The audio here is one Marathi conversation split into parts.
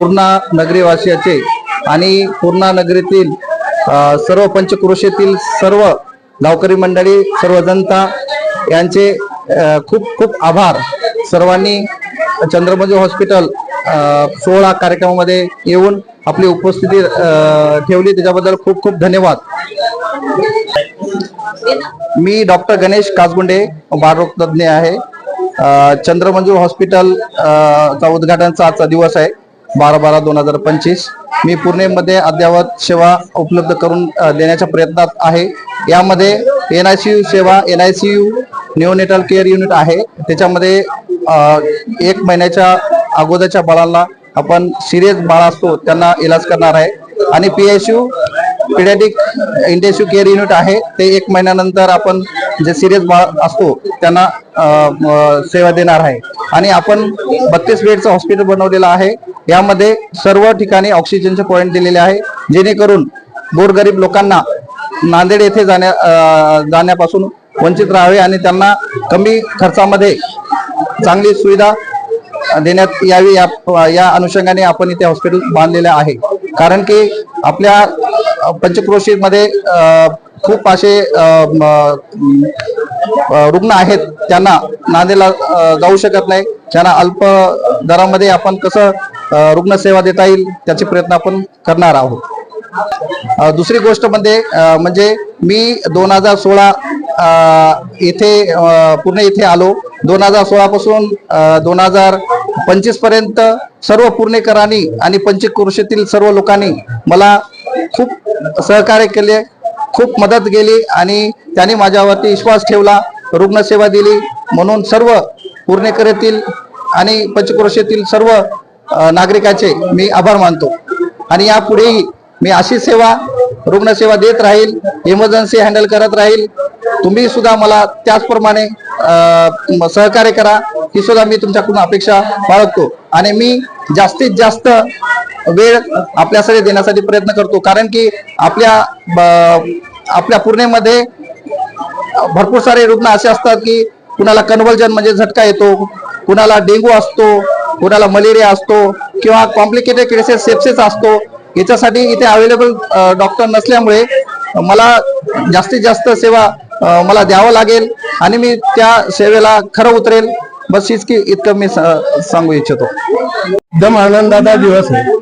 पूर्णा नगरीवासियाचे आणि पूर्णा नगरीतील सर्व पंचक्रोशीतील सर्व गावकरी मंडळी सर्व जनता यांचे खूप खूप आभार. सर्वांनी चंद्रमंजू हॉस्पिटल सोहळा कार्यक्रमामध्ये येऊन आपली उपस्थिती ठेवली. त्याच्याबद्दल खूप खूप धन्यवाद. मी डॉक्टर गणेश काजगुंडे बाळरोग आहे. चंद्रमंजूर हॉस्पिटल चा उद्घाटनचा आजचा दिवस आहे. बारा बारा दोन हजार पंचवीस. मी पुणेमध्ये अद्ययावत सेवा उपलब्ध करून देण्याच्या प्रयत्नात आहे. यामध्ये एन आय सी यू सेवा N I C U neonatal care unit आहे. त्याच्यामध्ये एक महिन्याच्या अगोदरच्या बाळाला आपण सिरियस बाळ असतो त्यांना इलाज करणार आहे. आणि P S U paediatric intensive care unit आहे. ते एक महिन्यानंतर आपण जे सिरियस बाळ असतो त्यांना सेवा देणार आहे. आणि आपण बत्तीस बेडचं हॉस्पिटल बनवलेलं आहे. यामध्ये सर्व ठिकाणी ऑक्सिजनचे पॉईंट दिलेले आहे. जेणेकरून गोरगरीब लोकांना नांदेड येथे जाण्या जाण्यापासून वंचित राहावे आणि त्यांना कमी खर्चामध्ये चांगली सुविधा देण्यात यावी या या अनुषंगाने आपण इथे हॉस्पिटल बांधलेलं आहे. कारण की आपल्या पंचक्रोशीमध्ये खूप असे रुग्ण आहेत त्यांना नांदेला जाऊ शकत नाही. त्यांना अल्प दरामध्ये आपण कसं रुग्णसेवा देता येईल त्याचे प्रयत्न आपण करणार आहोत. दुसरी गोष्ट म्हणजे म्हणजे मी दोन हजार सोळा इथे पूर्ण पुणे इथे आलो. दोन हजार सोळा पासून दोन हजार पंचवीसपर्यंत सर्व पुणेकरांनी आणि पंचक्रोशीतील सर्व लोकांनी मला खूप सहकार्य केले. खूप मदत केली आणि त्यांनी माझ्यावरती विश्वास ठेवला रुग्णसेवा दिली. म्हणून सर्व पूर्णेकरेतील आणि पंचक्रोशीतील सर्व नागरिकाचे नागरिकांचे मी आभार मानतो. आणि यापुढेही मी अशी सेवा रुग्णसेवा देत राहील इमर्जन्सी हँडल करत राहील. तुम्ही सुद्धा मला त्याचप्रमाणे सहकार्य करा. ही सुद्धा मी तुमच्याकडून अपेक्षा बाळगतो. आणि मी जास्तीत जास्त वेळ आपल्यासाठी देण्यासाठी प्रयत्न करतो. कारण की आपल्या ब- आपल्या पुणेमध्ये भरपूर सारे रुग्ण असे असतात की कुणाला कन्व्हल्जन म्हणजे झटका येतो कुणाला डेंगू असतो कुणाला मलेरिया असतो किंवा कॉम्प्लिकेटेड केसेस सेप्सेस असतो. याच्यासाठी इथे अवेलेबल डॉक्टर नसल्यामुळे मला जास्तीत जास्त सेवा मला द्यावं लागेल आणि मी त्या सेवेला खरं उतरेल. बस हीच की इतकं मी सांगू इच्छितो. एकदम आनंदाचा दिवस आहे.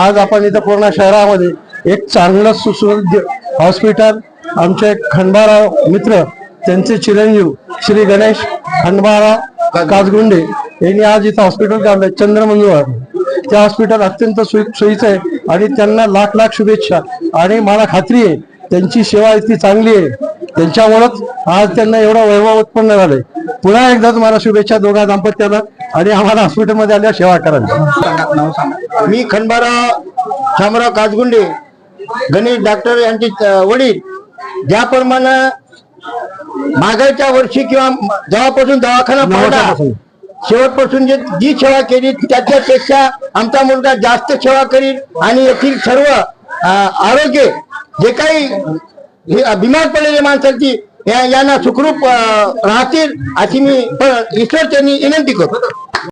आज आपण इथं पूर्ण शहरामध्ये एक चांगलं सुसज्ज हॉस्पिटल आमचे खंडाराव मित्र त्यांचे चिरंजीव श्री गणेश खंडबाराव काजगुंडे यांनी आज इथं हॉस्पिटल काढलंय चंद्रमंजूवर त्या हॉस्पिटल अत्यंत सोयी सोयीचं आहे आणि त्यांना लाख लाख शुभेच्छा. आणि मला खात्री आहे त्यांची सेवा इतकी चांगली आहे. त्यांच्यामुळंच आज त्यांना एवढं वैभव उत्पन्न झालंय. पुन्हा एकदा तुम्हाला शुभेच्छा दोघा दाम्पत्याला आणि आम्हाला हॉस्पिटलमध्ये आल्या सेवा करायला मी खंडबाराव शामराव काजगुंडे गणेश डॉक्टर यांचे वडील. ज्याप्रमाणे मागायच्या वर्षी किंवा जेव्हापासून दवाखाना पडला. शेवटपासून जे जी सेवा केली त्याच्यापेक्षा आमचा मुलगा जास्त सेवा करील आणि येथील सर्व आरोग्य जे काही बिमार पडलेले माणसांची या- यांना सुखरूप राहतील अशी मी ईश्वर त्यांनी विनंती करतो